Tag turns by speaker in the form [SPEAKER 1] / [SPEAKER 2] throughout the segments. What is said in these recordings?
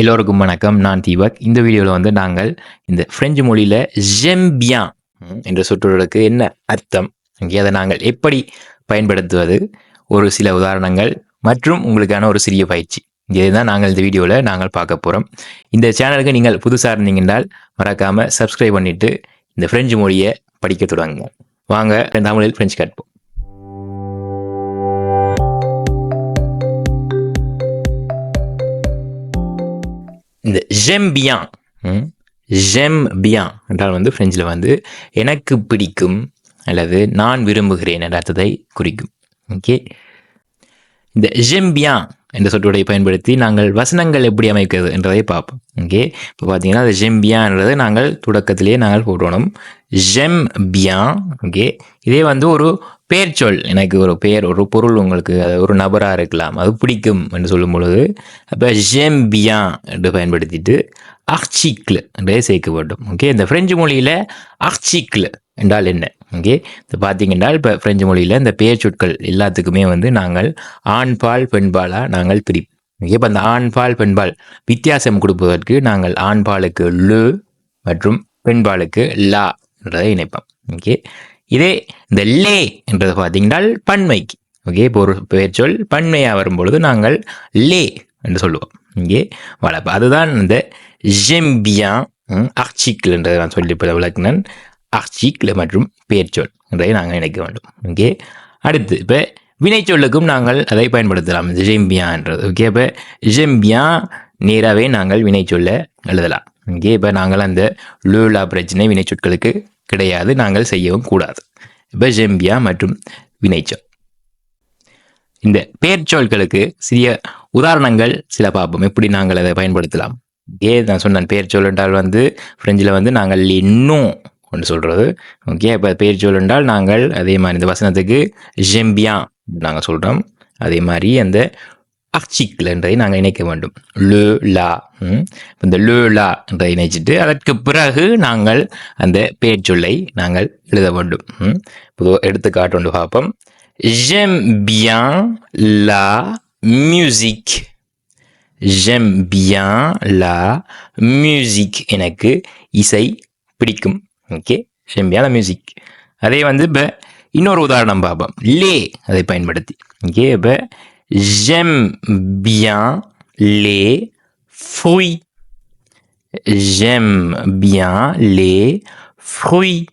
[SPEAKER 1] எல்லோருக்கும் வணக்கம். நான் தீபக். இந்த வீடியோவில் வந்து நாங்கள் இந்த ஃப்ரெஞ்சு மொழியில் ஜெம்பியான் என்ற சொற்றொடருக்கு என்ன அர்த்தம்? இங்கே அதை நாங்கள் எப்படி பயன்படுத்துவது? ஒரு சில உதாரணங்கள் மற்றும் உங்களுக்கான ஒரு சிறிய பயிற்சி. இதுதான் நாங்கள் இந்த வீடியோவில் நாங்கள் பார்க்க போகிறோம் இந்த சேனலுக்கு நீங்கள் புதுசாக இருந்தீங்கன்றால் மறக்காமல் சப்ஸ்கிரைப் பண்ணிவிட்டு இந்த ஃப்ரெஞ்சு மொழியை படிக்க தொடங்குங்க. வாங்க தமிழில் ஃப்ரெஞ்சு கற்போம். இந்த ஜெம் பியான் ஜெம் பியான் என்றால் வந்து ஃப்ரெஞ்சில் வந்து எனக்கு பிடிக்கும் அல்லது நான் விரும்புகிறேன் என்ற அர்த்தத்தை குறிக்கும். ஓகே இந்த ஜெம்பியான் என்ற சொற்றொடரை பயன்படுத்தி நாங்கள் வசனங்கள் எப்படி அமைக்கிறது என்றதை பார்ப்போம். ஓகே இப்போ பார்த்தீங்கன்னா அந்த ஜெம்பியான்றது நாங்கள் தொடக்கத்திலேயே நாங்கள் போடணும் ஜெம் பியான் ஓகே. இதே வந்து ஒரு பெயர் சொல். எனக்கு ஒரு பெயர் ஒரு பொருள் உங்களுக்கு அது ஒரு நபராக இருக்கலாம். அது பிடிக்கும் என்று சொல்லும் பொழுது அப்போ ஜெம் பியான் என்று பயன்படுத்திட்டு அர்ச்சிக்ல என்றே சேர்க்க வேண்டும். ஓகே இந்த ஃப்ரெஞ்சு மொழியில் அர்ச்சிக்ல என்றால் என்ன? ஓகே இப்போ பார்த்தீங்கன்னா இப்போ பிரெஞ்சு மொழியில் இந்த பெயர் சொற்கள் எல்லாத்துக்குமே வந்து நாங்கள் ஆண்பால் பெண்பாலாக நாங்கள் பிரிப்போம். ஓகே இப்போ அந்த ஆண்பால் பெண்பால் வித்தியாசம் கொடுப்பதற்கு நாங்கள் ஆண்பாலுக்கு லு மற்றும் பெண்பாலுக்கு லா என்றதை இணைப்போம். ஓகே இதே இந்த லே என்றதை பார்த்தீங்கன்னா பன்மைக்கு. ஓகே இப்போ ஒரு பெயர் சொல் பன்மையாக வரும்பொழுது நாங்கள் லே என்று சொல்லுவோம். இங்கே வளர்ப்பு அதுதான் இந்த ஜெம்பியான் அர்ச்சிக்கிள் என்றதை நான் சொல்லி விளக்குனேன். அர்ச்சிக்கிள் மற்றும் பெயர்ச்சொல் என்பதை நாங்கள் இணைக்க வேண்டும். ஓகே? அடுத்து இப்போ வினைச்சொல்லுக்கும் நாங்கள் அதை பயன்படுத்தலாம். ஜெம்பியான்றது ஓகே? இப்போ ஜெம்பியா நேராகவே நாங்கள் வினைச்சொல்ல எழுதலாம். இங்கே இப்போ நாங்கள் அந்த லூலா பிரச்சனை வினைச்சொற்களுக்கு கிடையாது. நாங்கள் செய்யவும் கூடாது. இப்போ ஜெம்பியா மற்றும் வினைச்சொல் இந்த பெயர்ச்சொல்களுக்கு சிறிய உதாரணங்கள் சில பார்ப்போம். எப்படி நாங்கள் அதை பயன்படுத்தலாம்? ஏ நான் சொன்னேன் பெயர்ச்சொல் என்றால் வந்து ஃப்ரெஞ்சில் வந்து நாங்கள் இன்னும் ஒன்று சொல்கிறது ஓகே இப்போ பெயர்ச்சொல் என்றால் நாங்கள் அதே மாதிரி இந்த வசனத்துக்கு ஜெம்பியா நாங்கள் சொல்கிறோம் அதே மாதிரி அந்த அச்சிக்கில் என்றதை நாங்கள் இணைக்க வேண்டும். லு லா இந்த லு லா என்றதை இணைச்சிட்டு அதற்கு பிறகு நாங்கள் அந்த பெயர்ச்சொல்லை நாங்கள் எழுத வேண்டும். இப்போ எடுத்துக்காட்டு ஒன்று பார்ப்போம். J'aime bien music. musique. J'aime bien la musique. எனக்கு இசை பிடிக்கும். ஓகே செம்மையான மியூசிக் அதே வந்து இப்போ இன்னொரு உதாரணம் பார்ப்போம். லே அதை பயன்படுத்தி. ஓகே இப்போ ஜெம் bien லே fruits. ஜெம் bien லே fruits.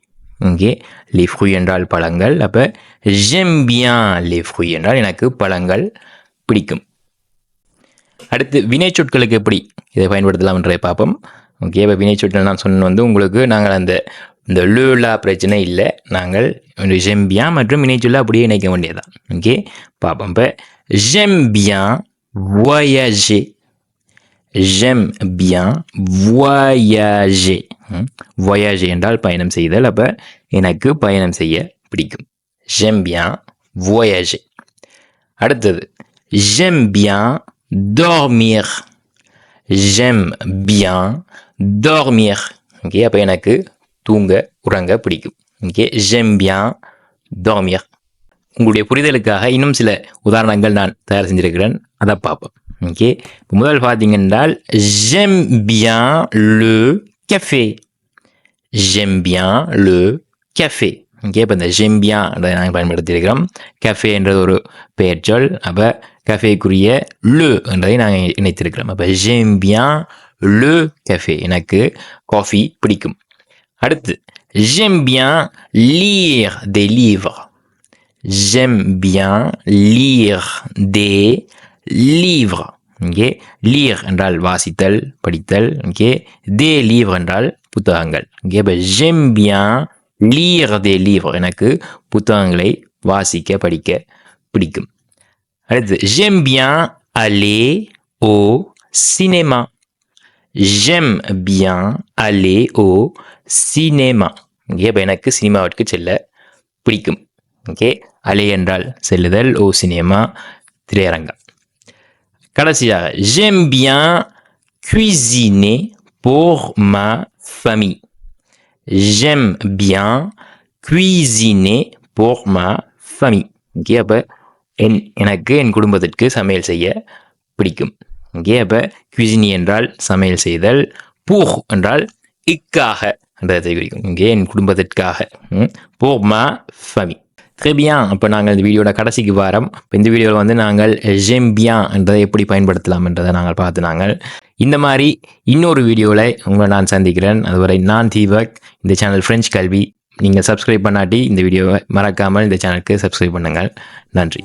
[SPEAKER 1] ஓகே லே ஃப்ரூய் என்றால் பழங்கள். அப்போ ஜெம்பியான் லே ஃப்ரூய் என்றால் எனக்கு பழங்கள் பிடிக்கும். அடுத்து வினைச்சொற்களுக்கு எப்படி இதை பயன்படுத்தலாம் என்றதை பார்ப்போம். ஓகே இப்போ வினைச்சொற்கள் நான் சொன்ன வந்து உங்களுக்கு நாங்கள் அந்த இந்த லூலா பிரச்சனை இல்லை. நாங்கள் ஜெம்பியா மற்றும் வினைச்சொல்ல அப்படியே இணைக்க வேண்டியதான் ஓகே பார்ப்போம் இப்போ ஜெம்பியா வயஜே ஜெம் பியா வயஜே voyager என்றால் பயணம் செய்தல். அப்போ எனக்கு பயணம் செய்ய பிடிக்கும். ஜெம்பியா வயஜே அடுத்தது ஜெம்பியா bien dormir. j'aime bien dormir. Okay அப்போ எனக்கு தூங்க உறங்க பிடிக்கும். ஓகே ஜெம்பியான் bien dormir. உங்களுடைய புரிதலுக்காக இன்னும் சில உதாரணங்கள் நான் தயார் செஞ்சிருக்கிறேன். அதை பார்ப்போம். ஓகே முதல் பார்த்தீங்கன்றால் j'aime bien லு café. J'aime bien le café. Okay இப்போ இந்த ஜெம்பியா நாங்கள் பயன்படுத்தியிருக்கிறோம். கஃபே என்றது ஒரு பெயர் சொல் அப்போ கஃபேக்குரிய லு என்றதை நாங்கள் இணைத்திருக்கிறோம். அப்போ ஜெம்பியா bien le café எனக்கு காஃபி பிடிக்கும் அடுத்து j'aime bien lire des livres j'aime bien lire des livres okay லீர் என்றால் வாசித்தல் படித்தல் ஓகே தே லீவ் என்றால் புத்தகங்கள் ஓகே இப்போ j'aime bien lire des livres எனக்கு புத்தகங்களை வாசிக்க படிக்க பிடிக்கும் அடுத்து j'aime bien aller au cinéma j'aime bien aller au cinéma okay அப்போ எனக்கு சினிமாவிற்கு செல்ல பிடிக்கும். ஓகே அலே என்றால் செல்லுதல் ஓ சினிமா திரையரங்கம். கடைசியாக ஜெம் பியான் cuisiner pour ma famille. J'aime bien cuisiner pour ma famille. Okay அப்போ என் எனக்கு என் குடும்பத்திற்கு சமையல் செய்ய பிடிக்கும். இங்கே அப்போ குவிசினி என்றால் சமையல் செய்தல் பூஹ் என்றால் இக்காக என்றதை குறிக்கும் இங்கே என் குடும்பத்திற்காக. போமா ஃபமி famille. Très அப்போ நாங்கள் இந்த வீடியோட கடைசிக்கு வாரம். இப்போ இந்த வீடியோவில் வந்து நாங்கள் ஜெம்பியா என்றதை எப்படி பயன்படுத்தலாம் என்றதை நாங்கள் பார்த்து நாங்கள் இந்த மாதிரி இன்னொரு வீடியோவில் உங்களை நான் சந்திக்கிறேன். அதுவரை நான் தீபக். இந்த சேனல் ஃப்ரெஞ்ச் கல்வி நீங்கள் சப்ஸ்கிரைப் பண்ணாட்டி இந்த வீடியோவை மறக்காமல் இந்த சேனலுக்கு சப்ஸ்கிரைப் பண்ணுங்கள். நன்றி.